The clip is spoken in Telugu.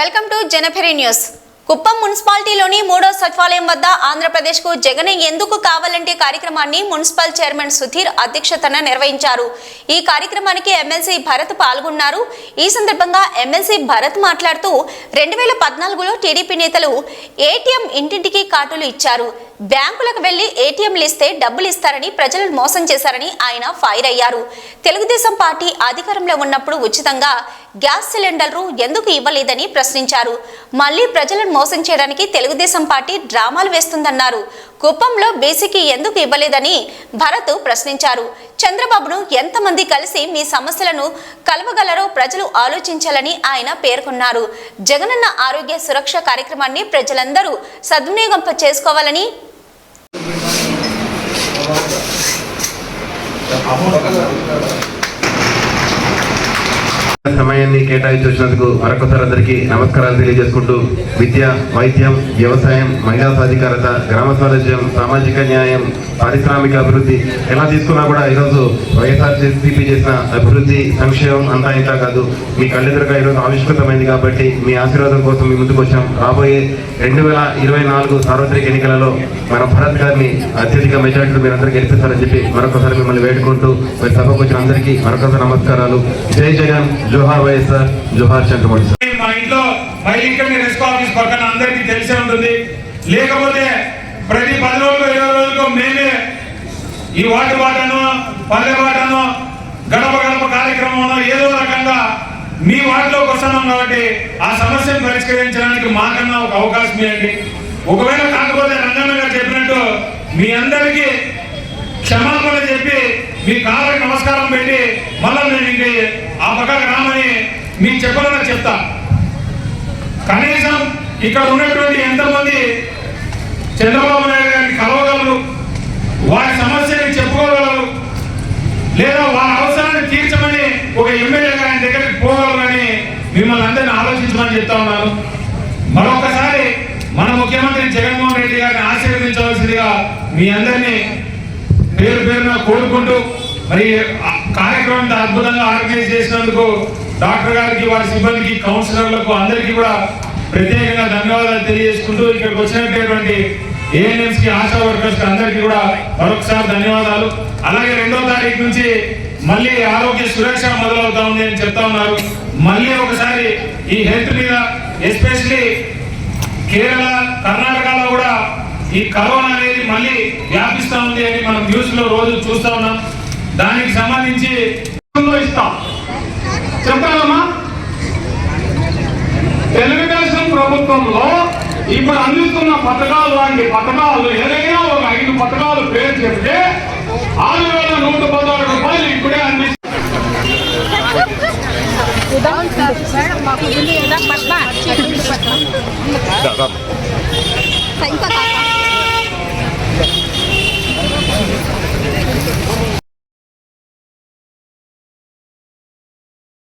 Welcome to Jennifer News. Kuppam మున్సిపాలిటీలోని మూడో సచివాలయం వద్ద ఆంధ్రప్రదేశ్కు జగన్ ఎందుకు కావాలంటే కార్యక్రమాన్ని మున్సిపల్ చైర్మన్ సుధీర్ అధ్యక్షతన నిర్వహించారు. ఈ కార్యక్రమానికి ఎమ్మెల్సీ భరత్ పాల్గొన్నారు. ఈ సందర్భంగా ఎమ్మెల్సీ భరత్ మాట్లాడుతూ రెండు వేల పద్నాలుగులో టీడీపీ నేతలు ఏటీఎం ఇంటింటికి కార్డులు ఇచ్చారు. బ్యాంకులకు వెళ్ళి ఏటీఎంలు ఇస్తే డబ్బులు ఇస్తారని ప్రజలను మోసం చేశారని ఆయన ఫైర్ అయ్యారు. తెలుగుదేశం పార్టీ అధికారంలో ఉన్నప్పుడు ఉచితంగా గ్యాస్ సిలిండర్లు ఎందుకు ఇవ్వలేదని ప్రశ్నించారు. మళ్ళీ ప్రజలను మోసం చేయడానికి తెలుగుదేశం పార్టీ డ్రామాలు వేస్తుందన్నారు. కుప్పంలో బీసీకి ఎందుకు ఇవ్వలేదని భరత్ ప్రశ్నించారు. చంద్రబాబును ఎంతమంది కలిసి మీ సమస్యలను కలవగలరో ప్రజలు ఆలోచించాలని ఆయన పేర్కొన్నారు. జగనన్న ఆరోగ్య సురక్ష కార్యక్రమాన్ని ప్రజలందరూ సద్వినియోగం చేసుకోవాలని సమయాన్ని కేటాయించి వచ్చినందుకు మరొకసారి అందరికీ నమస్కారాలు తెలియజేసుకుంటూ విద్య వైద్యం వ్యవసాయం మహిళా సాధికారత గ్రామ స్వరాజ్యం సామాజిక న్యాయం పారిశ్రామిక అభివృద్ధి ఎలా తీసుకున్నా కూడా ఈరోజు వైఎస్ఆర్సీపీ చేసిన అభివృద్ధి సంక్షేమం అంతా ఇంత కాదు. మీ కళ్ళెదురుగా ఈరోజు ఆవిష్కృతమైంది కాబట్టి మీ ఆశీర్వాదం కోసం మీ ముందుకు వచ్చాం. రాబోయే రెండు వేల ఇరవై నాలుగు సార్వత్రిక ఎన్నికలలో మన భరత్ గారిని అత్యధిక మెజార్టీలు మీరందరూ గెలిపిస్తారని చెప్పి మరొకసారి మిమ్మల్ని వేడుకుంటూ మరి సభకు వచ్చిన అందరికీ మరొకసారి నమస్కారాలు. జై జగన్ జోహార్ వైఎస్ఆర్ జోహార్ చంద్రబాబు సార్. మా ఇంట్లో మైలింకని రెస్క్ ఆఫీస్ పక్కన అందరికీ తెలిసే ఉంటుంది. లేకపోతే ప్రతి పది రోజులు ఇరవై రోజులకు మేమే ఈ వాటి వాటను పల్లె వాటను గడప గడప కార్యక్రమం ఏదో రకంగా మీ వాటిలోకి వస్తున్నాం కాబట్టి ఆ సమస్యను పరిష్కరించడానికి మాకన్నా ఒక అవకాశం ఇవ్వండి. ఒకవేళ కాకపోతే రంగన్న గారు చెప్పినట్టు మీ అందరికీ మీ కాళ్ళకి నమస్కారం పెట్టి మళ్ళీ నేను ఇంక ఆ పక్కకు రామని మీకు చెప్పాలని చెప్తా. కనీసం ఇక్కడ ఉన్నటువంటి ఎంతమంది చంద్రబాబు నాయుడు గారిని కలవగలరు వారి సమస్యని చెప్పుకోగలరు లేదా వారి అవసరాన్ని తీర్చమని ఒక ఎమ్మెల్యే గారి దగ్గరికి పోగలరని మిమ్మల్ని అందరిని ఆలోచించమని చెప్తా ఉన్నాను. మరొకసారి మన ముఖ్యమంత్రి జగన్మోహన్ రెడ్డి గారిని ఆశీర్వదించవలసిందిగా మీ అందరినీ పేరు పేరున కోరుకుంటూ మరి కార్యక్రమం అద్భుతంగా ఆర్గనైజ్ చేసినందుకు డాక్టర్ గారికి వారి సిబ్బందికి కౌన్సిలర్లకు అందరికీ కూడా ప్రత్యేకంగా ధన్యవాదాలు తెలియజేసుకుంటూ ఇక్కడికి వచ్చినటువంటి ఏఎన్ఎంస్కి ఆశా వర్కర్స్ అందరికీ కూడా మరొకసారి ధన్యవాదాలు. అలాగే రెండో తారీఖు నుంచి మళ్ళీ ఆరోగ్య సురక్ష మొదలవుతా ఉంది అని చెప్తా ఉన్నారు. మళ్ళీ ఒకసారి ఈ హెల్త్ మీద ఎస్పెషలీ కేరళ కర్ణాటకలో కూడా ఈ కరోనా అనేది మళ్ళీ వ్యాపిస్తా ఉంది అని మనం న్యూస్లో రోజు చూస్తా ఉన్నాం. దానికి సంబంధించి ఇస్తాం. చెప్పాలమ్మా తెలుగుదేశం ప్రభుత్వంలో ఇప్పుడు అందిస్తున్న పథకాలు లాంటి పథకాలు ఏదైనా ఒక ఐదు పథకాలు పేరు చెప్తే ఆరు వేల నూట పదహారు రూపాయలు ఇప్పుడే అందిస్తారు సార్ ఇంకా